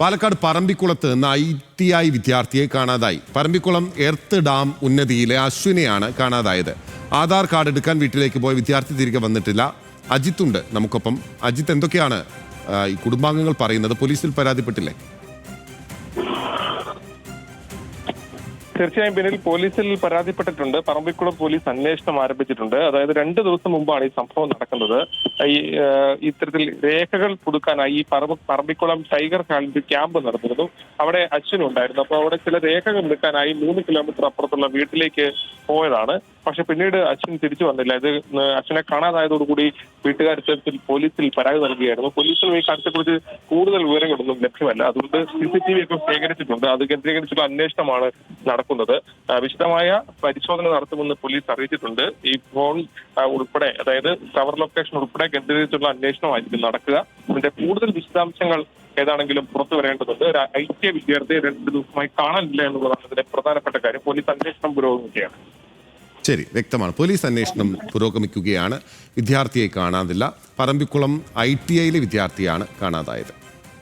പാലക്കാട് പറമ്പിക്കുളത്ത് നിന്ന് I T I വിദ്യാർത്ഥിയെ കാണാതായി. പറമ്പിക്കുളം എർത്ത് ഡാം ഉന്നതിയിലെ അശ്വിനെയാണ് കാണാതായത്. ആധാർ കാർഡ് എടുക്കാൻ വീട്ടിലേക്ക് പോയ വിദ്യാർത്ഥി തിരികെ വന്നിട്ടില്ല. അജിത്തുണ്ട്. നമുക്കൊപ്പം. അജിത്ത് എന്തൊക്കെയാണ് ഈ കുടുംബാംഗങ്ങൾ പറയുന്നത്? പോലീസിൽ പരാതിപ്പെട്ടില്ലേ? തീർച്ചയായും പിന്നിൽ പോലീസിൽ പരാതിപ്പെട്ടിട്ടുണ്ട്. പറമ്പിക്കുളം പോലീസ് അന്വേഷണം ആരംഭിച്ചിട്ടുണ്ട്. അതായത് രണ്ട് ദിവസം മുമ്പാണ് ഈ സംഭവം നടക്കുന്നത്. ഈ ഇത്തരത്തിൽ രേഖകൾ പുതുക്കാനായി ഈ പറമ്പ് പറമ്പിക്കുളം ടൈഗർ ഹാളിൽ ക്യാമ്പ് നടന്നിരുന്നു. അവിടെ അച്ഛനുണ്ടായിരുന്നു അപ്പോൾ അവിടെ ചില രേഖകൾ എടുക്കാനായി മൂന്ന് കിലോമീറ്റർ അപ്പുറത്തുള്ള വീട്ടിലേക്ക് പോയതാണ്. പക്ഷെ പിന്നീട് അച്ഛൻ തിരിച്ചു വന്നില്ല. ഇത് അച്ഛനെ കാണാതായതോടുകൂടി വീട്ടുകാർ ഇത്തരത്തിൽ പോലീസിൽ പരാതി നൽകുകയായിരുന്നു പോലീസിനും ഈ കാര്യത്തെക്കുറിച്ച് കൂടുതൽ വിവരങ്ങളൊന്നും ലഭ്യമല്ല. അതുകൊണ്ട് സി സി ടി വി ഒക്കെ ശേഖരിച്ചിട്ടുണ്ട്. അത് കേന്ദ്രീകരിച്ചുള്ള അന്വേഷണമാണ് നടക്കുന്നത്. വിശദമായ പരിശോധന നടത്തുമെന്ന് പോലീസ് അറിയിച്ചിട്ടുണ്ട്. ഈ ഫോൺ ഉൾപ്പെടെ അതായത് ടവർ ലൊക്കേഷൻ ഉൾപ്പെടെ കേന്ദ്രീകരിച്ചുള്ള അന്വേഷണമായിരിക്കും നടക്കുക. അതിന്റെ കൂടുതൽ വിശദാംശങ്ങൾ ഏതാണെങ്കിലും പുറത്തു വരേണ്ടതുണ്ട്. ഒരു ഐ ടി വിദ്യാർത്ഥിയെ രണ്ട് ദിവസമായി കാണാനില്ല എന്നുള്ളതാണ് ഇതിന്റെ പ്രധാനപ്പെട്ട കാര്യം. പോലീസ് അന്വേഷണം പുരോഗമിക്കുകയാണ്. ശരി വ്യക്തമാണ്. പോലീസ് അന്വേഷണം പുരോഗമിക്കുകയാണ്. വിദ്യാർത്ഥിയെ കാണാതില്ല. പറമ്പിക്കുളം ഐ ടി ഐയിലെ വിദ്യാർത്ഥിയാണ് കാണാതായത്.